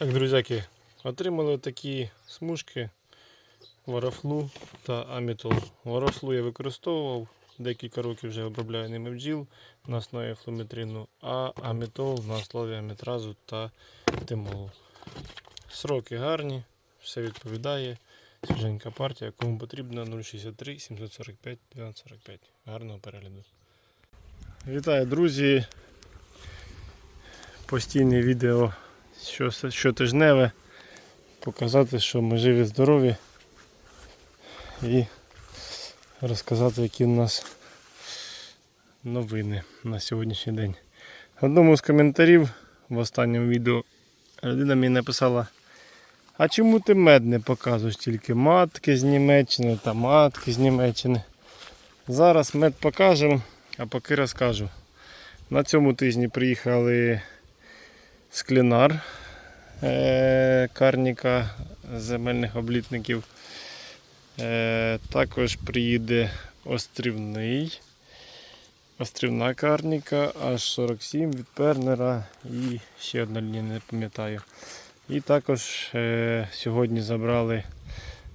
Так, друзяки, отримали такі смужки варафлу та амітол. Варафлу я використовував, декілька років вже обробляю ними бджіл на основі флометрину, а амітол на основі амітразу та тимолу. Сроки гарні, все відповідає. Свіженька партія, кому потрібно 063 745 1245. Гарного перегляду. Вітаю, друзі! Постійне відео що, щотижневе. Показати, що ми живі, здорові. І розказати, які у нас новини на сьогоднішній день. В одному з коментарів в останньому відео людина мені написала, а чому ти мед не показуєш тільки матки з Німеччини та матки з Німеччини. Зараз мед покажемо, а поки розкажу. На цьому тижні приїхали склінар е, карніка земельних облітників. Е, Також приїде острівний. Острівна карніка аж 47 від Пернера і ще одна лінія, не пам'ятаю. І також е, сьогодні забрали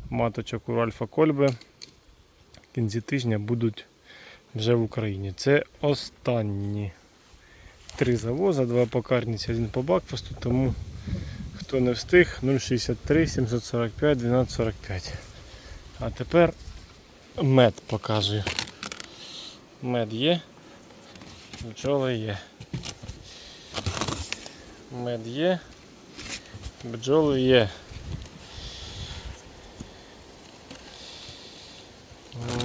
маточок у Альфа Кольбе. Кінці тижня будуть вже в Україні. Це останні три завоза, два по карніці, один по бакфасту, тому хто не встиг 063 745 1245. А тепер мед показую. Мед є, бджоли є. Мед є, бджоли є.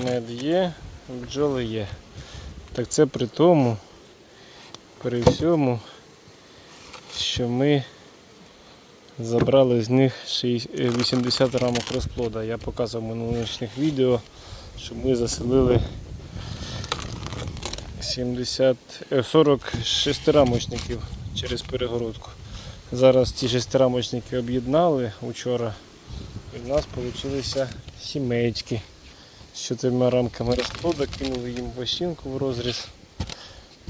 Мед є, бджоли є. Так це при тому, при всьому, що ми забрали з них е, 80 рамок розплода. Я показував в минулорічних відео, що ми заселили 70, е, 40 шестирамочників через перегородку. Зараз ці шестирамочники об'єднали учора. І в нас вийшли сімейки. З чотирма рамками розплода кинули їм вощинку в розріз.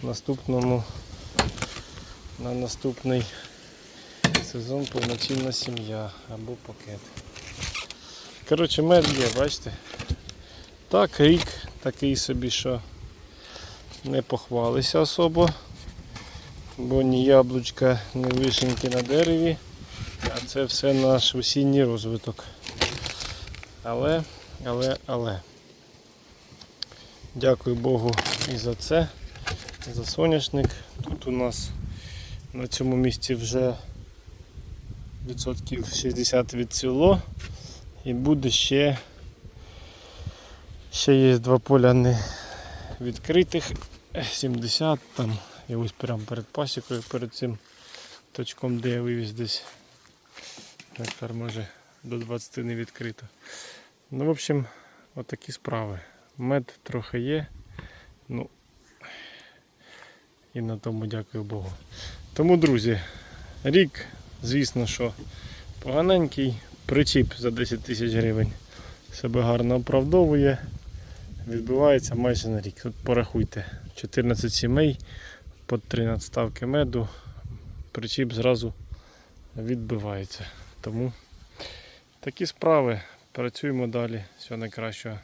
Наступному на наступний сезон повноцінна сім'я або пакет. Коротше, мед є, бачите? Так, рік такий собі, що не похвалися особо, бо ні яблучка, ні вишеньки на дереві, а це все наш осінній розвиток. Але, але, але. Дякую Богу і за це, за соняшник. Тут у нас на цьому місці вже відсотків 60 відцвіло і буде ще ще є два поля не відкритих. 70 там. І ось прямо перед пасікою перед цим точком де я вивіз десь. Гектар може до 20 не відкрито. Ну в общем отакі справи. Мед трохи є. Ну і на тому дякую Богу тому друзі рік звісно, що поганенький причіп за 10 тисяч гривень себе гарно оправдовує, відбувається майже на рік. От порахуйте, 14 сімей по 13 ставки меду, причіп зразу відбивається. Тому такі справи. Працюємо далі. Всього найкращого.